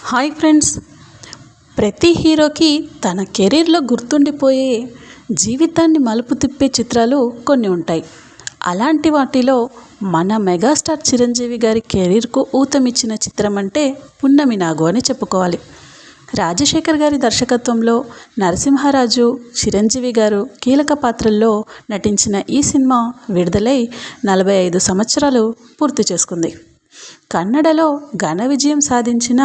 Hi friends. ప్రతి హీరోకి తన కెరీర్లో గుర్తుండిపోయే జీవితాన్ని మలుపు తిప్పే చిత్రాలు కొన్ని ఉంటాయి. అలాంటి వాటిలో మన మెగాస్టార్ చిరంజీవి గారి కెరీర్కు ఊతమిచ్చిన చిత్రం అంటే పున్నమి నాగు అని చెప్పుకోవాలి. రాజశేఖర్ గారి దర్శకత్వంలో నరసింహారాజు చిరంజీవి గారు కీలక పాత్రల్లో నటించిన ఈ సినిమా విడుదలై నలభై ఐదు సంవత్సరాలు పూర్తి చేసుకుంది. కన్నడలో ఘన విజయం సాధించిన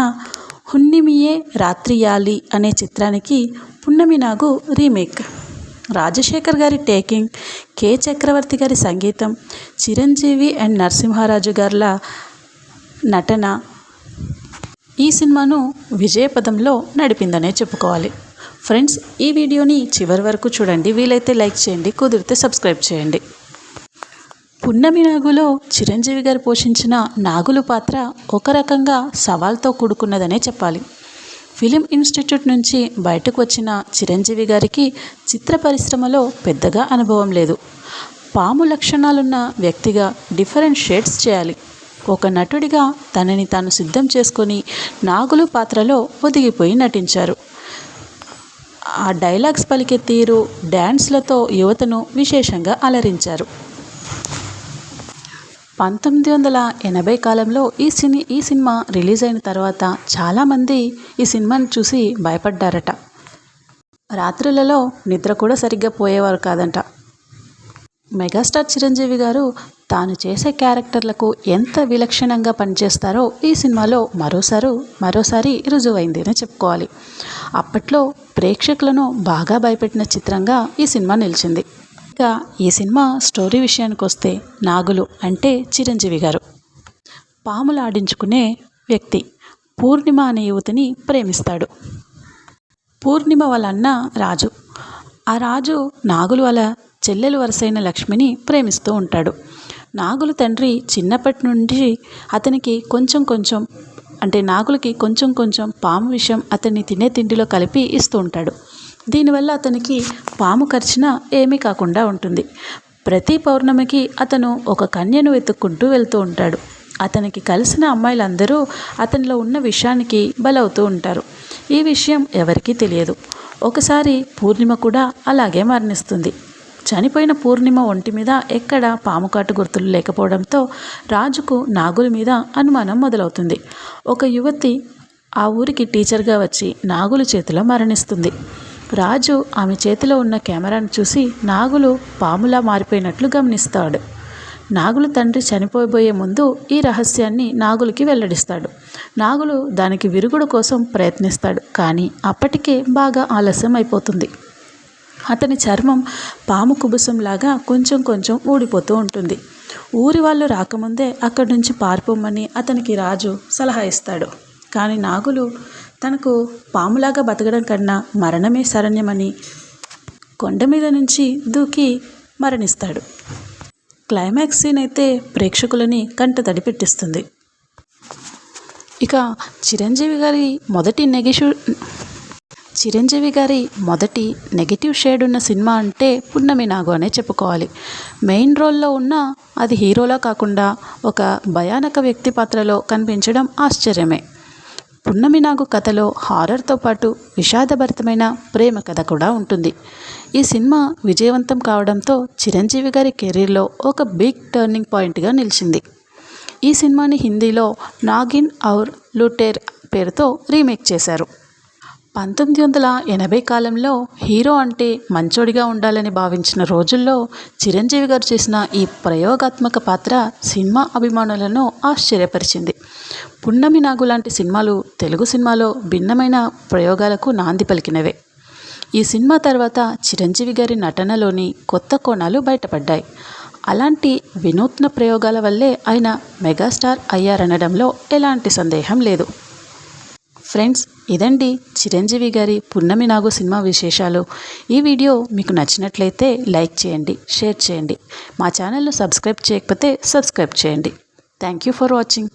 హున్నిమియే రాత్రియాలి అనే చిత్రానికి పున్నమి నాగు రీమేక్. రాజశేఖర్ గారి టేకింగ్ కె. చక్రవర్తి గారి సంగీతం చిరంజీవి అండ్ నరసింహారాజు గారుల నటన ఈ సినిమాను విజయపదంలో నడిపిందనే చెప్పుకోవాలి. ఫ్రెండ్స్ ఈ వీడియోని చివరి వరకు చూడండి. వీలైతే లైక్ చేయండి కుదిరితే సబ్స్క్రైబ్ చేయండి. పున్నమి నాగులో చిరంజీవి గారు పోషించిన నాగులు పాత్ర ఒక రకంగా సవాల్తో కూడుకున్నదనే చెప్పాలి. ఫిలిం ఇన్స్టిట్యూట్ నుంచి బయటకు వచ్చిన చిరంజీవి గారికి చిత్ర పరిశ్రమలో పెద్దగా అనుభవం లేదు. పాము లక్షణాలున్న వ్యక్తిగా డిఫరెంట్ షేడ్స్ చేయాలి. ఒక నటుడిగా తనని తాను సిద్ధం చేసుకొని నాగులు పాత్రలో ఒదిగిపోయి నటించారు. ఆ డైలాగ్స్ పలికే తీరు డ్యాన్స్లతో యువతను విశేషంగా అలరించారు. పంతొమ్మిది వందల ఎనభై కాలంలో ఈ సినీ ఈ సినిమా రిలీజ్ అయిన తర్వాత చాలామంది ఈ సినిమాని చూసి భయపడ్డారట. రాత్రులలో నిద్ర కూడా సరిగ్గా పోయేవారు కాదంట. మెగాస్టార్ చిరంజీవి గారు తాను చేసే క్యారెక్టర్లకు ఎంత విలక్షణంగా పనిచేస్తారో ఈ సినిమాలో మరోసారి మరోసారి రుజువైంది అని చెప్పుకోవాలి. అప్పట్లో ప్రేక్షకులను బాగా భయపెట్టిన చిత్రంగా ఈ సినిమా నిలిచింది. ఇక ఈ సినిమా స్టోరీ విషయానికి వస్తే నాగులు అంటే చిరంజీవి గారు. పాములాడించుకునే వ్యక్తి. పూర్ణిమ అనే యువతిని ప్రేమిస్తాడు. పూర్ణిమ వాళ్ళ అన్న రాజు. ఆ రాజు నాగులు వాళ్ళ చెల్లెలు వరుసైన లక్ష్మిని ప్రేమిస్తూ ఉంటాడు. నాగులు తండ్రి చిన్నప్పటి నుండి అతనికి కొంచెం కొంచెం అంటే నాగులకి కొంచెం కొంచెం పాము విషయం అతన్ని తినే తిండిలో కలిపి ఇస్తూ ఉంటాడు. దీనివల్ల అతనికి పాము ఖర్చున ఏమీ కాకుండా ఉంటుంది. ప్రతి పౌర్ణమికి అతను ఒక కన్యను వెతుక్కుంటూ వెళ్తూ ఉంటాడు. అతనికి కలిసిన అమ్మాయిలందరూ అతనిలో ఉన్న విషయానికి బలవుతూ ఉంటారు. ఈ విషయం ఎవరికీ తెలియదు. ఒకసారి పూర్ణిమ కూడా అలాగే మరణిస్తుంది. చనిపోయిన పూర్ణిమ ఒంటి మీద ఎక్కడ పాము కాటు గుర్తులు లేకపోవడంతో రాజుకు నాగుల మీద అనుమానం మొదలవుతుంది. ఒక యువతి ఆ ఊరికి టీచర్గా వచ్చి నాగుల చేతిలో మరణిస్తుంది. రాజు ఆమె చేతిలో ఉన్న కెమెరాను చూసి నాగులు పాములా మారిపోయినట్లు గమనిస్తాడు. నాగులు తండ్రి చనిపోబోయే ముందు ఈ రహస్యాన్ని నాగులకి వెల్లడిస్తాడు. నాగులు దానికి విరుగుడు కోసం ప్రయత్నిస్తాడు కానీ అప్పటికే బాగా ఆలస్యం అయిపోతుంది. అతని చర్మం పాము కుబుసంలాగా కొంచెం కొంచెం ఊడిపోతూ ఉంటుంది. ఊరి వాళ్ళు రాకముందే అక్కడి నుంచి పారిపోమని అతనికి రాజు సలహా ఇస్తాడు. కానీ నాగులు తనకు పాములాగా బతకడం కన్నా మరణమే శరణ్యమని కొండ మీద నుంచి దూకి మరణిస్తాడు. క్లైమాక్స్ సీన్ అయితే ప్రేక్షకులని కంట తడి పెట్టిస్తుంది ఇక చిరంజీవి గారి మొదటి నెగిటివ్ చిరంజీవి గారి మొదటి నెగిటివ్ షేడ్ ఉన్న సినిమా అంటే పున్నమి నాగు అనే చెప్పుకోవాలి. మెయిన్ రోల్లో ఉన్న అది హీరోలా కాకుండా ఒక భయానక వ్యక్తి పాత్రలో కనిపించడం ఆశ్చర్యమే. పున్నమి నాగు కథలో హారర్తో పాటు విషాదభరితమైన ప్రేమ కథ కూడా ఉంటుంది. ఈ సినిమా విజయవంతం కావడంతో చిరంజీవి గారి కెరీర్లో ఒక బిగ్ టర్నింగ్ పాయింట్గా నిలిచింది. ఈ సినిమాని హిందీలో నాగిన్ ఔర్ లూటేర్ పేరుతో రీమేక్ చేశారు. పంతొమ్మిది వందల ఎనభై కాలంలో హీరో అంటే మంచోడిగా ఉండాలని భావించిన రోజుల్లో చిరంజీవి గారు చేసిన ఈ ప్రయోగాత్మక పాత్ర సినిమా అభిమానులను ఆశ్చర్యపరిచింది. పున్నమి నాగు లాంటి సినిమాలు తెలుగు సినిమాలో భిన్నమైన ప్రయోగాలకు నాంది పలికినవే. ఈ సినిమా తర్వాత చిరంజీవి గారి నటనలోని కొత్త కోణాలు బయటపడ్డాయి. అలాంటి వినూత్న ప్రయోగాల వల్లే ఆయన మెగాస్టార్ అయ్యారనడంలో ఎలాంటి సందేహం లేదు. ఫ్రెండ్స్ ఇదండి చిరంజీవి గారి పున్నమి నాగు సినిమా విశేషాలు. ఈ వీడియో మీకు నచ్చినట్లయితే లైక్ చేయండి షేర్ చేయండి. మా ఛానల్ను సబ్స్క్రైబ్ చేయకపోతే సబ్స్క్రైబ్ చేయండి. Thank you for watching.